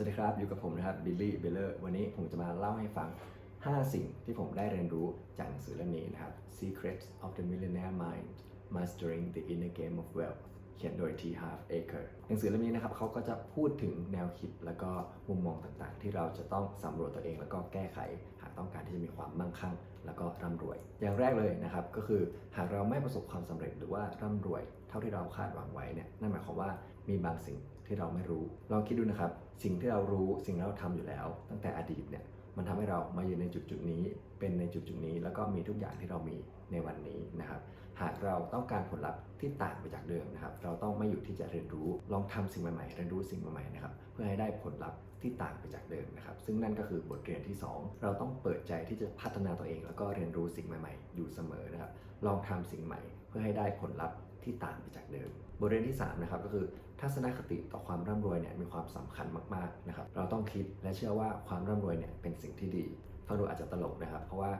สวัสดีครับ อยู่กับผมนะครับบิลลี่เบลเลอร์วันนี้ผมจะมาเล่าให้ฟัง 5 สิ่งที่ผมได้เรียนรู้จากหนังสือเล่มนี้นะครับ Secrets of the Millionaire Mind Mastering the Inner Game of Wealth เขียนโดย T. Half Acre หนังสือเล่มนี้นะครับเขาก็จะพูดถึงแนวคิดแล้วก็มุมมองต่างๆ ที่เราจะต้องสำรวจตัวเอง แล้วก็แก้ไขหากต้องการที่จะมีความมั่งคั่ง แล้วก็ร่ำรวย อย่างแรกเลยนะครับก็คือหากเราไม่ประสบความสำเร็จหรือว่าร่ำรวย เท่าที่เราคาดหวังไว้เนี่ยนั่นหมายความว่ามีบางสิ่งที่เราไม่รู้ลองคิดดูนะครับสิ่งที่เรารู้สิ่งที่เราทำอยู่แล้ว ตั้งแต่อดีตเนี่ย มันทำให้เรามาอยู่ในจุดจุดๆนี้ เป็นในจุดจุดๆนี้ แล้วก็มีทุกอย่างที่เรามีในวันนี้นะครับ หากเราต้องการผลลัพธ์ที่ต่างไปจากเดิมนะครับ เราต้องไม่หยุดที่จะเรียนรู้ ลองทำสิ่งใหม่ๆ เรียนรู้สิ่งใหม่ๆนะครับ เพื่อให้ได้ผลลัพธ์ที่ต่างไปจากเดิมนะครับ ซึ่งนั่นก็คือบทเรียนที่ 2 เราต้องเปิดใจที่จะพัฒนาตัวเอง แล้วก็เรียนรู้สิ่งใหม่ๆ อยู่เสมอนะครับ ลองทำสิ่งใหม่ เพื่อให้ได้ผลลัพธ์ ที่ต่างไปจากเดิม บทเรียนที่3นะครับก็คือทัศนคติต่อความร่ำรวยเนี่ยมีความสำคัญมากๆนะครับ เราต้องคิดและเชื่อว่าความร่ำรวยเนี่ยเป็นสิ่งที่ดีฟังดูอาจจะตลกนะครับ เพราะว่า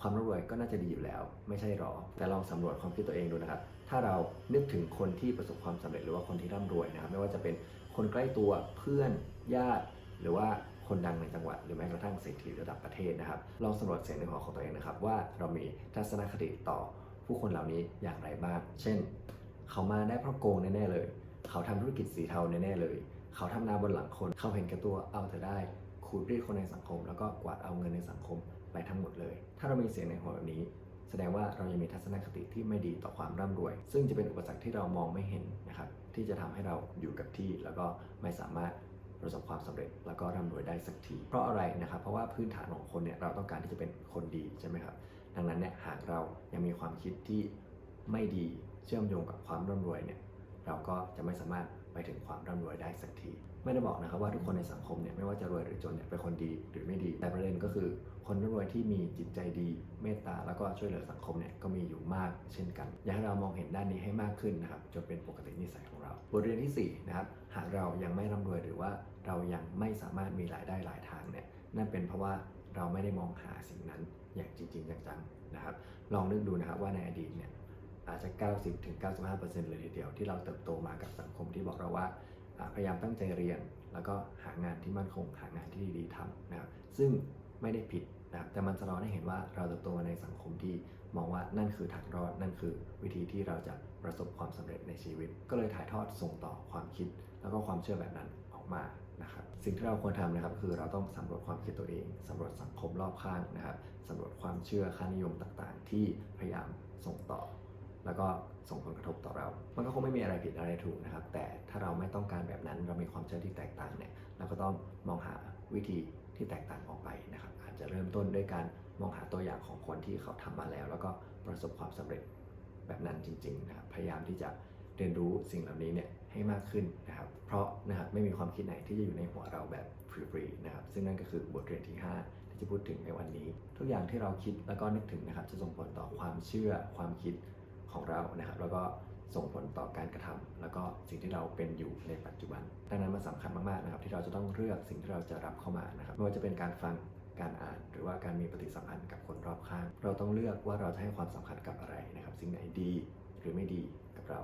ความร่ำรวยก็น่าจะดีอยู่แล้ว ไม่ใช่หรอ แต่ลองสำรวจความคิดตัวเองดูนะครับ ถ้าเรานึกถึงคนที่ประสบความสำเร็จหรือว่าคนที่ร่ำรวยนะครับ ไม่ว่าจะเป็นคนใกล้ตัวเพื่อนญาติ หรือว่าคนดังในจังหวัดหรือแม้กระทั่งเศรษฐีระดับประเทศนะครับ ลองสำรวจเสียงในหัวของตัวเองนะครับ ว่าเรามีทัศนคติต่อ ผู้คนเหล่านี้อย่างไรบ้าง เช่น เขามาได้เพราะโกงแน่ๆเลย เขาทำธุรกิจสีเทาแน่ๆเลย เขาทำนาบนหลังคน เขาเห็นแก่ตัวเอาแต่ได้ขูดรีดคนในสังคม แล้วก็กวาดเอาเงินในสังคมไปทั้งหมดเลย ถ้าเรามีเสียงในหัวแบบนี้ แสดงว่าเรายังมีทัศนคติที่ไม่ดีต่อความร่ำรวย ซึ่งจะเป็นอุปสรรคที่เรามองไม่เห็นนะครับ ที่จะทำให้เราอยู่กับที่แล้วก็ไม่สามารถประสบความสำเร็จแล้วก็ร่ำรวยได้สักที เพราะอะไรนะครับ เพราะว่าพื้นฐานของคนเนี่ยเราต้องการที่จะเป็นคนดีใช่ไหมครับ ดังนั้นเนี่ยหากเรายังมีความคิดที่ไม่ดีเชื่อมโยงกับความร่ำรวยเนี่ยเราก็จะไม่สามารถไปถึงความร่ำรวยได้สักที ไม่ได้บอกนะครับว่าทุกคนในสังคมเนี่ยไม่ว่าจะรวยหรือจนเนี่ยเป็นคนดีหรือไม่ดี แต่ประเด็นก็คือคนร่ำรวยที่มีจิตใจดี เมตตาแล้วก็ช่วยเหลือสังคมเนี่ยก็มีอยู่มากเช่นกัน อยากให้เรามองเห็นด้านนี้ให้มากขึ้นนะครับจนเป็นปกตินิสัยของเรา บทเรียนที่สี่นะครับหากเรายังไม่ร่ำรวยหรือว่าเรายังไม่สามารถมีรายได้หลายทางเนี่ยนั่นเป็นเพราะว่า เราไม่ได้มองหาสิ่งนั้นอย่างจริง ๆ จังๆนะครับ ลองนึกดูนะครับว่าในอดีตเนี่ยอาจจะ 90ถึง95%เลยทีเดียวที่เราเติบโตมากับสังคมที่บอกเราว่าพยายามตั้งใจเรียน แล้วก็หางานที่มั่นคง หางานที่ดีๆทำนะครับ ซึ่งไม่ได้ผิดนะครับแต่มันสะท้อนให้เห็นว่าเราเติบโตมาในสังคมที่มองว่านั่นคือทางรอด นั่นคือวิธีที่เราจะประสบความสำเร็จในชีวิต ก็เลยถ่ายทอดส่งต่อความคิด แล้วก็ความเชื่อแบบนั้นออกมา นะครับสิ่งที่เราควรทำนะครับ คือเราต้องสำรวจความคิดตัวเองสำรวจสังคมรอบข้างนะครับสำรวจความเชื่อค่านิยมต่างๆ ที่พยายามส่งต่อ แล้วก็ส่งผลกระทบต่อเรา มันก็คงไม่มีอะไรผิดอะไรถูกนะครับ แต่ถ้าเราไม่ต้องการแบบนั้นเรามีความเชื่อที่แตกต่างเนี่ยเราก็ต้องมองหาวิธีที่แตกต่างออกไปนะครับ อาจจะเริ่มต้นด้วยการมองหาตัวอย่างของคนที่เขาทำมาแล้ว แล้วก็ประสบความสำเร็จแบบนั้นจริงๆนะครับพยายามที่จะ เรียนรู้สิ่งเหล่านี้เนี่ยให้มากขึ้นนะครับ เพราะนะครับไม่มีความคิดไหนที่จะอยู่ในหัวเราแบบฟรีๆนะครับ ซึ่งนั่นก็คือบทเรียนที่ 5 ที่จะพูดถึงในวันนี้ ทุกอย่างที่เราคิดแล้วก็นึกถึงนะครับ จะส่งผลต่อความเชื่อความคิดของเรานะครับ แล้วก็ส่งผลต่อการกระทำแล้วก็สิ่งที่เราเป็นอยู่ในปัจจุบัน ดังนั้นมันสำคัญมากๆนะครับ ที่เราจะต้องเลือกสิ่งที่เราจะรับเข้ามานะครับไม่ว่าจะเป็นการฟังการอ่านหรือว่าการมีปฏิสัมพันธ์กับคนรอบข้าง เราต้องเลือกว่าเราจะให้ความสำคัญกับอะไรนะครับ สิ่งไหนดีหรือไม่ดีกับเรา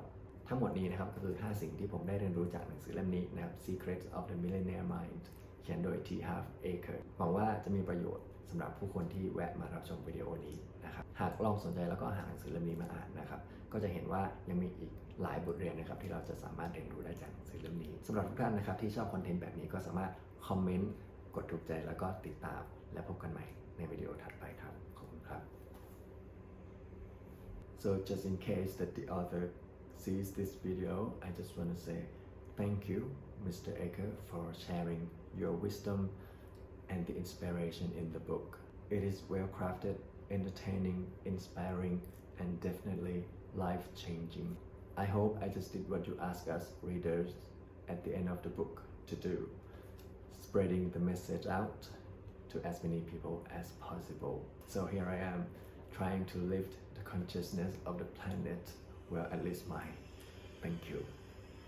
ทั้งหมดนี้นะครับก็คือ 5 สิ่งที่ผมได้เรียนรู้จากหนังสือเล่มนี้นะครับ Secrets of the Millionaire Mind เขียนโดย T. Half Acre หวังว่าจะมีประโยชน์สำหรับผู้คนที่แวะมารับชมวิดีโอนี้นะครับ หากลองสนใจแล้วก็หาหนังสือเล่มนี้มาอ่านนะครับ ก็จะเห็นว่ายังมีอีกหลายบทเรียนนะครับ ที่เราจะสามารถเรียนรู้ได้จากหนังสือเล่มนี้สำหรับทุกท่านนะครับที่ชอบคอนเทนต์แบบนี้ก็สามารถคอมเมนต์กดถูกใจแล้วก็ติดตาม และพบกันใหม่ในวิดีโอถัดไปครับขอบคุณครับ So just in case that the author sees this video, I just want to say thank you, Mr. Aker, for sharing your wisdom and the inspiration in the book. It is well crafted, entertaining, inspiring, and definitely life changing. I hope I just did what you asked us, readers, at the end of the book to do spreading the message out to as many people as possible. So here I am trying to lift the consciousness of the planet, well, at least mine. Thank you.